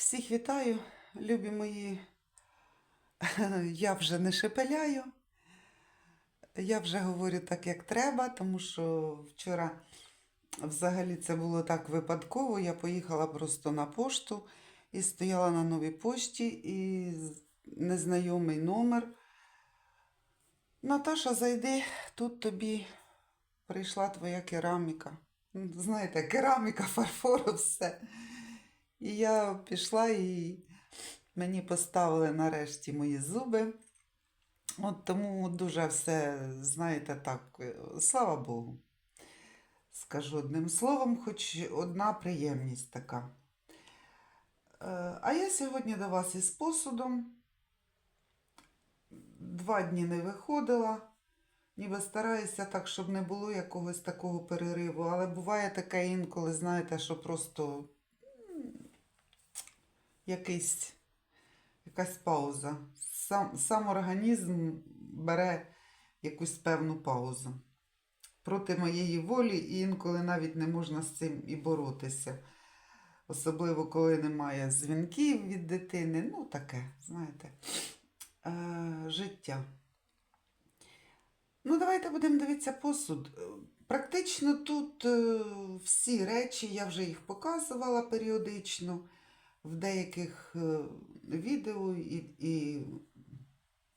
Всіх вітаю, любі мої. Я вже не шепеляю. Я вже говорю так, як треба, тому що вчора взагалі це було так випадково. Я поїхала просто на пошту і стояла на новій пошті, і незнайомий номер. Наташа, зайди, тут тобі прийшла твоя кераміка. Знаєте, кераміка, фарфор, все. І я пішла і мені поставили нарешті мої зуби. От тому дуже все, знаєте, так, е, слава Богу. Скажу одним словом, хоч одна приємність така. Е, А я сьогодні до вас із посудом. Два дні не виходила. Ніби стараюся так, щоб не було якогось такого перериву, але буває таке інколи, знаєте, що просто якийсь, якась пауза. Сам, сам організм бере якусь певну паузу. Проти моєї волі і інколи навіть не можна з цим і боротися. Особливо, коли немає дзвінків від дитини. Ну, таке, знаєте, е, життя. Ну, давайте будемо дивитися посуд. Практично тут е, всі речі, я вже їх показувала періодично в деяких е, відео і, і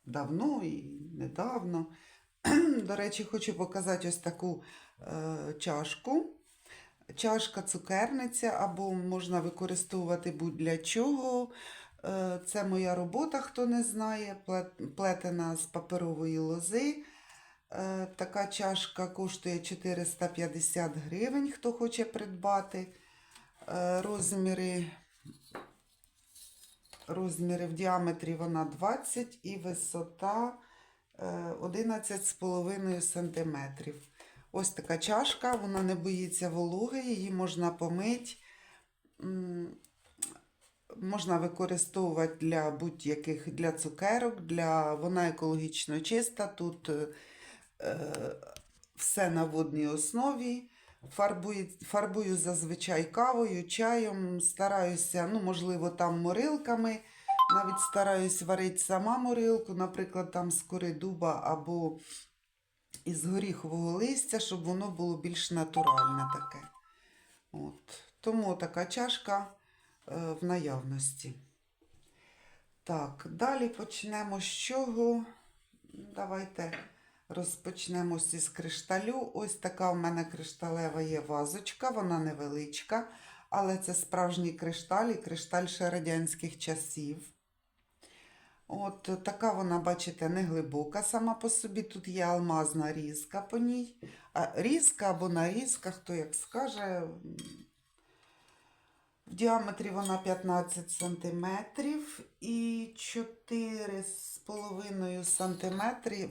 давно, і недавно. До речі, хочу показати ось таку е, чашку. Чашка цукерниця, або можна використовувати будь-для чого. Е, Це моя робота, хто не знає, плетена з паперової лози. Е, Така чашка коштує 450 гривень, хто хоче придбати. Е, Розміри, розміри в діаметрі вона 20 і висота е, 11,5 см. Ось така чашка, вона не боїться вологи, її можна помити. Можна використовувати для будь-яких для цукерок, для... вона екологічно чиста. Тут е, е, все на водній основі. Фарбую, фарбую зазвичай кавою, чаєм, стараюся, ну, можливо, там морилками. Навіть стараюсь варити сама морилку, наприклад, там з кори дуба або із горіхового листя, щоб воно було більш натуральне таке. От. Тому така чашка е, в наявності. Так, далі почнемо з чого. Давайте розпочнемо із кришталю. Ось така в мене кришталева є вазочка, вона невеличка, але це справжній кришталь і кришталь ще радянських часів. От така вона, бачите, не глибока сама по собі. Тут є алмазна різка по ній. А різка або нарізка, хто як скаже. В діаметрі вона 15 см і 4,5 см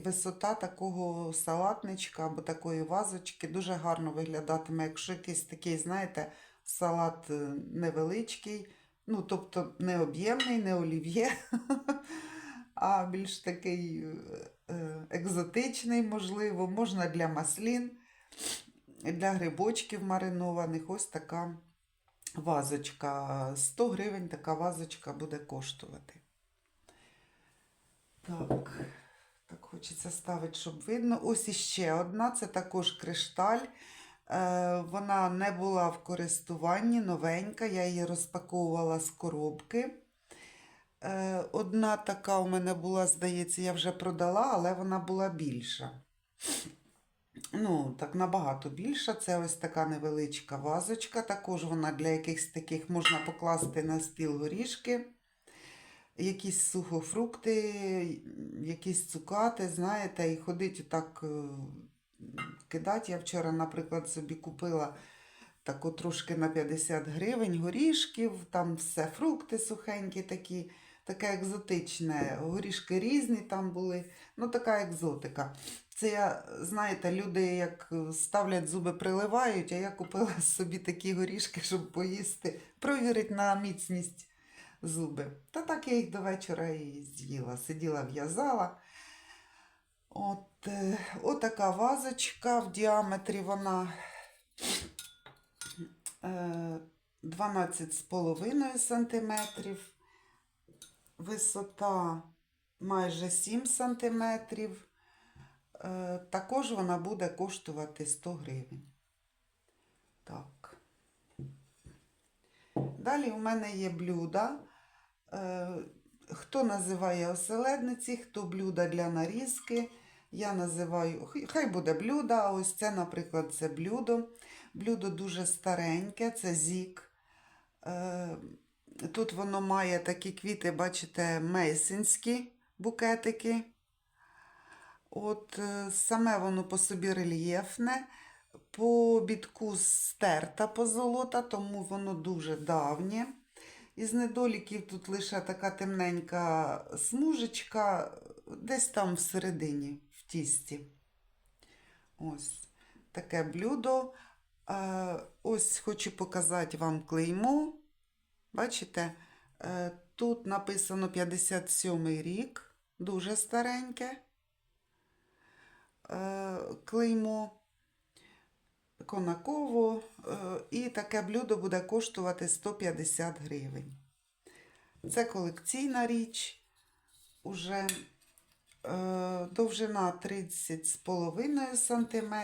висота такого салатничка або такої вазочки. Дуже гарно виглядатиме, якщо якийсь такий, знаєте, салат е, невеличкий, ну, тобто не об'ємний, не олів'є, а більш такий е, екзотичний, можливо, можна для маслін, для грибочків маринованих. Ось така вазочка. 100 гривень така вазочка буде коштувати. Так, так хочеться ставити, щоб видно. Ось іще одна, це також кришталь. Е, Вона не була в користуванні, новенька, я її розпаковувала з коробки. Е, Одна така у мене була, здається, я вже продала, але вона була більша. Ну, так набагато більша. Це ось така невеличка вазочка. Також вона для якихось таких можна покласти на стіл горішки, якісь сухофрукти, якісь цукати, знаєте, і ходить отак е, кидати. Я вчора, наприклад, собі купила таку трошки на 50 гривень горішків, там все фрукти сухенькі такі. Таке екзотичне, горішки різні там були, ну така екзотика. Це знаєте, люди як ставлять зуби, приливають, а я купила собі такі горішки, щоб поїсти, провірити на міцність зуби. Та так я їх до вечора і з'їла. Сиділа, в'язала. От, е, отака вазочка в діаметрі вона е, 12,5 см, висота майже 7 см. Е, Також вона буде коштувати 100 гривень. Так. Далі у мене є блюда. Е, Хто називає оселедниці, хто блюда для нарізки. Я називаю, хай- буде блюдо, а ось це, наприклад, це блюдо. Блюдо дуже стареньке, це зік. Е, Тут воно має такі квіти, бачите, мейсинські букетики. От е, саме воно по собі рельєфне, по бітку стерта позолота, тому воно дуже давнє. Із недоліків тут лише така темненька смужечка, десь там всередині, в тісті. Ось таке блюдо. Е, Ось хочу показати вам клеймо. Бачите, е, тут написано 57 рік, дуже стареньке клеймо конаково, е, і таке блюдо буде коштувати 150 гривень. Це колекційна річ, уже е, довжина 30,5 см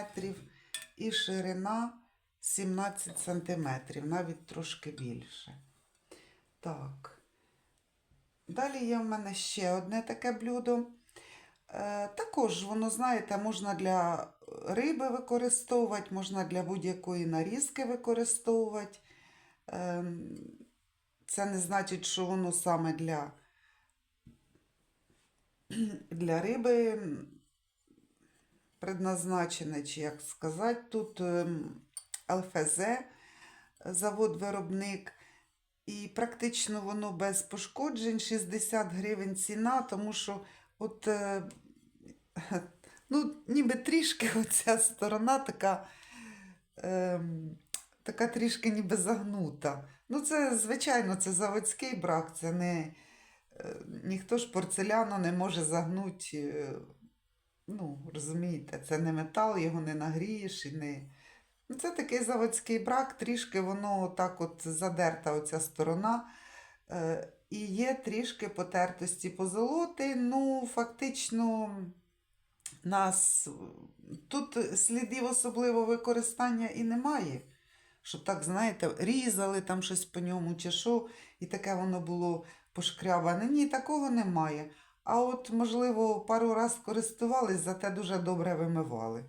і ширина 17 см, навіть трошки більше. Так. Далі є в мене ще одне таке блюдо. Е, також воно, знаєте, можна для риби використовувати, можна для будь-якої нарізки використовувати. Ем, це не значить, що воно саме для, для риби предназначене, чи як сказати, тут ем, ЛФЗ, завод-виробник. І практично воно без пошкоджень 60 гривень ціна, тому що от, е, ну, ніби трішки оця сторона така, е, така трішки ніби загнута. Ну, це, звичайно, це заводський брак, це не е, ніхто ж порцеляну не може загнути. е, Ну, розумієте, це не метал, його не нагрієш і не. Ну, Це такий заводський брак, трішки воно так от задерта оця сторона. І є трішки потертості позолоти. Ну, фактично, нас тут слідів особливого використання і немає. Щоб так, знаєте, різали там щось по ньому чи що, і таке воно було пошкрябане. Ні, такого немає. А от, можливо, пару раз користувались, зате дуже добре вимивали.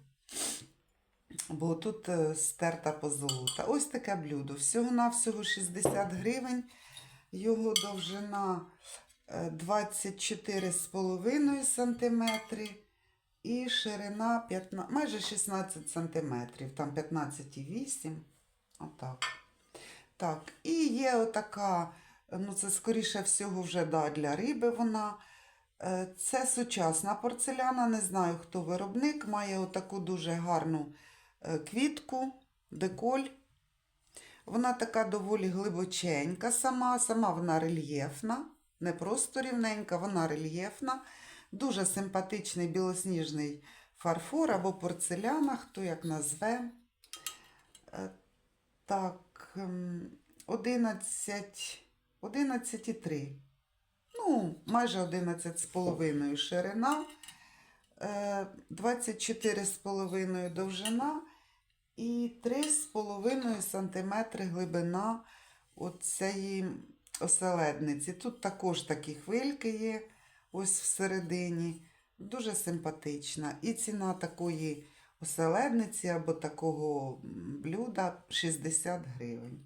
Бо тут е, стерта позолота. Ось таке блюдо. Всього-навсього 60 гривень. Його довжина е, 24,5 см і ширина 15, майже 16 см, там 15,8 Отак. Так, і є отака, ну це скоріше всього вже да, для риби вона. Е, Це сучасна порцеляна, не знаю, хто виробник, має отаку дуже гарну е, квітку, деколь. Вона така доволі глибоченька сама, сама вона рельєфна, не просто рівненька, вона рельєфна. Дуже симпатичний білосніжний фарфор або порцеляна, хто як назве. Е, Так, ем, 11, 11,3. Ну, майже 11,5 ширина, е, 24,5 довжина і 3,5 см глибина цієї оселедниці. Тут також такі хвильки є, ось всередині. Дуже симпатична. І ціна такої оселедниці або такого блюда 60 гривень.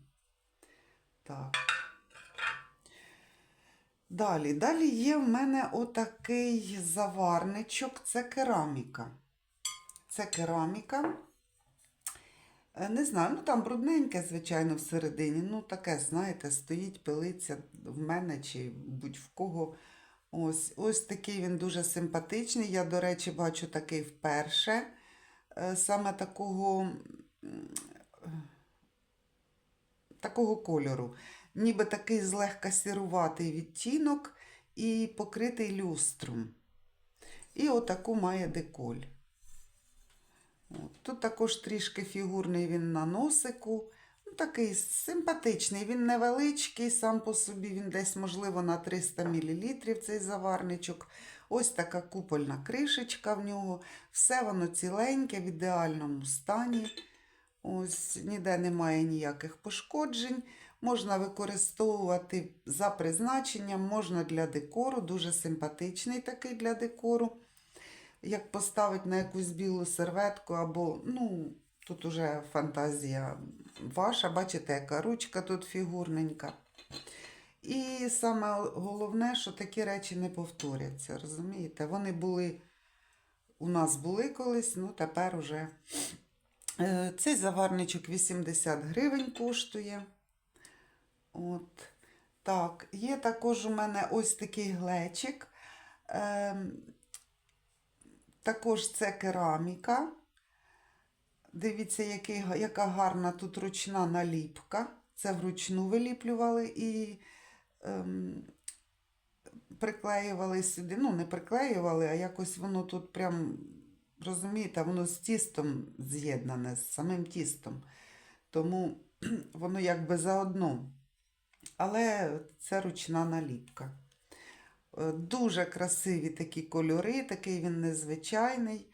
Так. Далі, далі є в мене отакий заварничок, це кераміка. Це кераміка. Е, Не знаю, ну там брудненьке, звичайно, всередині. Ну, таке, знаєте, стоїть, пилиться в мене чи будь-в кого. Ось, ось такий він дуже симпатичний. Я, до речі, бачу такий вперше. Е, Саме такого, такого кольору. Ніби такий злегка сіруватий відтінок і покритий люстром. І отаку має деколь. Тут також трішки фігурний він на носику. Ну, такий симпатичний. Він невеличкий, сам по собі, він десь, можливо, на 300 мл цей заварничок. Ось така купольна кришечка в нього. Все воно ціленьке, в ідеальному стані. Ось ніде немає ніяких пошкоджень. Можна використовувати за призначенням, можна для декору, дуже симпатичний такий для декору. Як поставити на якусь білу серветку, або, ну, тут уже фантазія ваша, бачите, яка ручка тут фігурненька. І саме головне, що такі речі не повторяться, розумієте? Вони були, у нас були колись, ну тепер уже. Е, Цей заварничок 80 гривень коштує. От. Так, є також у мене ось такий глечик. Також це кераміка. Дивіться, який, яка гарна тут ручна наліпка. Це вручну виліплювали і ем, приклеювали сюди. Ну, не приклеювали, а якось воно тут прям, розумієте, воно з тістом з'єднане, з самим тістом. Тому воно якби заодно. Але це ручна наліпка. Е, Дуже красиві такі кольори, такий він незвичайний,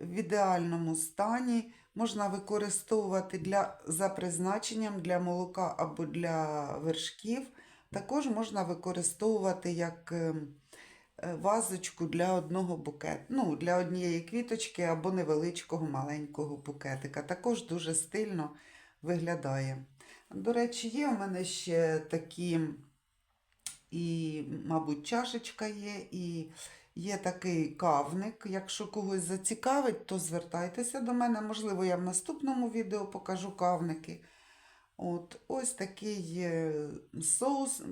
в ідеальному стані. Можна використовувати для, за призначенням для молока або для вершків. Також можна використовувати як ем, е, вазочку для одного букету, ну, для однієї квіточки або невеличкого маленького букетика. Також дуже стильно виглядає. До речі, є у мене ще такі, і, мабуть, чашечка є, і є такий кавник. Якщо когось зацікавить, то звертайтеся до мене. Можливо, я в наступному відео покажу кавники. От, ось такий соус,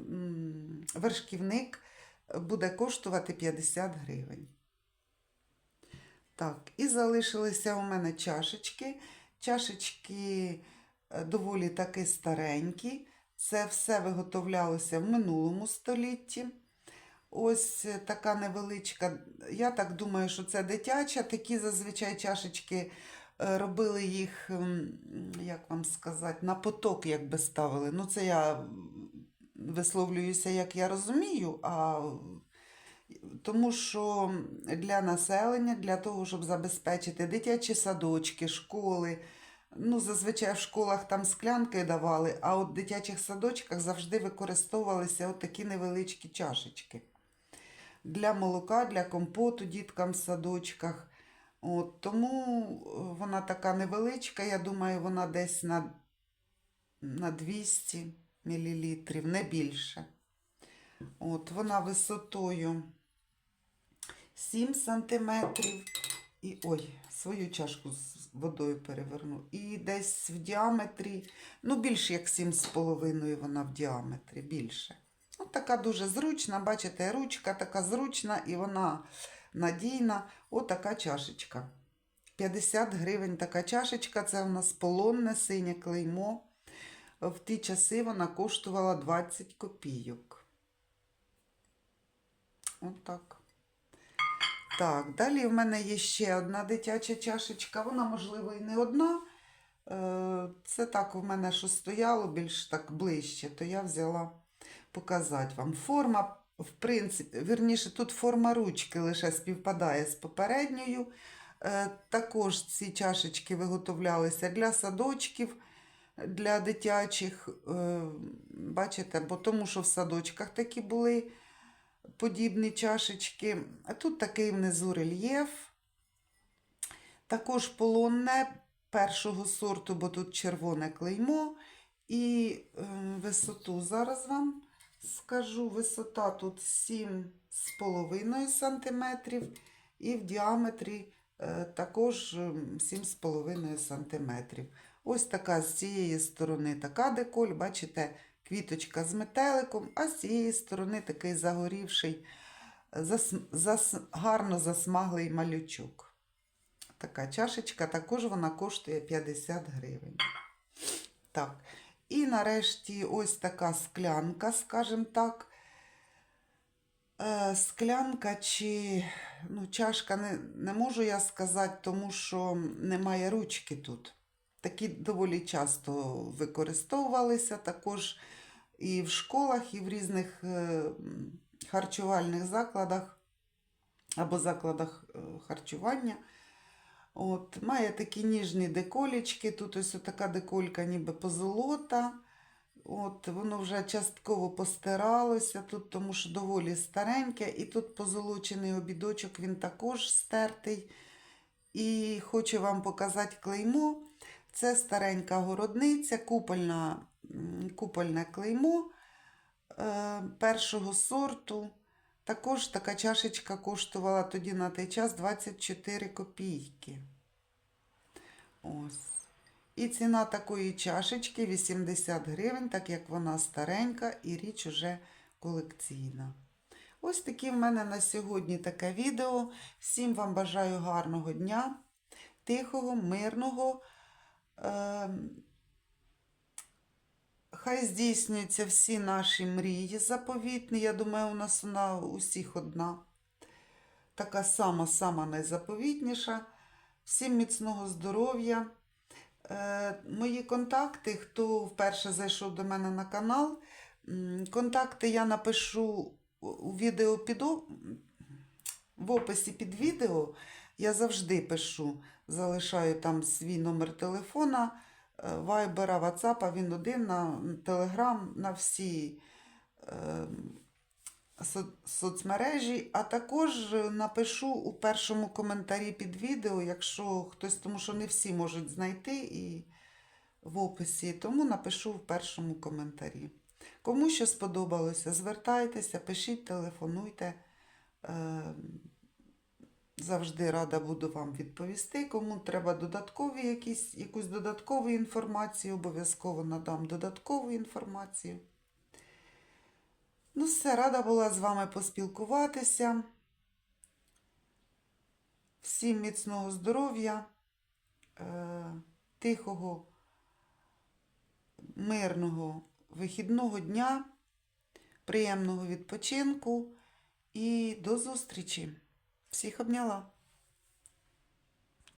вершківник буде коштувати 50 гривень. Так, і залишилися у мене чашечки. Чашечки е, доволі таки старенькі. Це все виготовлялося в минулому столітті. Ось е, така невеличка. Я так думаю, що це дитяча. Такі зазвичай чашечки е, робили їх, як вам сказати, на поток, якби ставили. Ну, це я висловлююся, як я розумію, а тому що для населення, для того, щоб забезпечити дитячі садочки, школи. Ну, зазвичай в школах там склянки давали, а от в дитячих садочках завжди використовувалися от такі невеличкі чашечки. Для молока, для компоту діткам в садочках. От, тому е, вона така невеличка, я думаю, вона десь на, на 200 мл, не більше. От, вона висотою 7 сантиметрів. І ой, свою чашку з водою переверну. І десь в діаметрі, ну, більше як 7,5 вона в діаметрі, більше. От така дуже зручна, бачите, ручка така зручна і вона надійна. От така чашечка. 50 гривень така чашечка, це у нас полонне синє клеймо. В ті часи вона коштувала 20 копійок. От. Так, далі в мене є ще одна дитяча чашечка. Вона, можливо, і не одна. Е, Це так у мене що стояло більш так ближче, то я взяла показати вам. Форма, в принципі, вірніше, тут форма ручки лише співпадає з попередньою. Е, Також ці чашечки виготовлялися для садочків, для дитячих. Е, Бачите, бо тому що в садочках такі були подібні чашечки. А тут такий внизу рельєф. Також полонне першого сорту, бо тут червоне клеймо. І е, висоту зараз вам скажу. Висота тут 7,5 см і в діаметрі е, також ем, 7,5 см. Ось така з цієї сторони така деколь, бачите, квіточка з метеликом, а з цієї сторони такий загорівший, зас, зас, гарно засмаглий малючок. Така чашечка, також вона коштує 50 гривень. Так. І нарешті ось така склянка, скажімо так. Е, Склянка чи ну, чашка не, не можу я сказати, тому що немає ручки тут. Такі доволі часто використовувалися також і в школах, і в різних е, харчувальних закладах або закладах е, харчування. От, має такі ніжні деколічки. Тут ось така деколька, ніби позолота. От, воно вже частково постиралося тут, тому що доволі стареньке. І тут позолочений обідочок, він також стертий. І хочу вам показати клеймо. Це старенька городниця, купольна, купольне клеймо е, першого сорту. Також така чашечка коштувала тоді на той час 24 копійки. Ось. І ціна такої чашечки 80 гривень, так як вона старенька і річ уже колекційна. Ось такі в мене на сьогодні таке відео. Всім вам бажаю гарного дня, тихого, мирного. Ем, Хай здійснюються всі наші мрії заповітні. Я думаю, у нас вона у всіх одна. Така сама-сама найзаповітніша. Всім міцного здоров'я. Е, мої контакти, хто вперше зайшов до мене на канал, контакти я напишу у відео під в описі під відео. Я завжди пишу, залишаю там свій номер телефона, е, вайбера, ватсапа, він один на телеграм, на всі е, соцмережі, а також е, напишу у першому коментарі під відео, якщо хтось, тому що не всі можуть знайти і в описі, тому напишу в першому коментарі. Кому що сподобалося, звертайтеся, пишіть, телефонуйте. Е, Завжди рада буду вам відповісти. Кому треба додаткові якісь, якусь додаткову інформацію, обов'язково надам додаткову інформацію. Ну, все, рада була з вами поспілкуватися. Всім міцного здоров'я, е, тихого, мирного вихідного дня, приємного відпочинку і до зустрічі! Всіх обняла!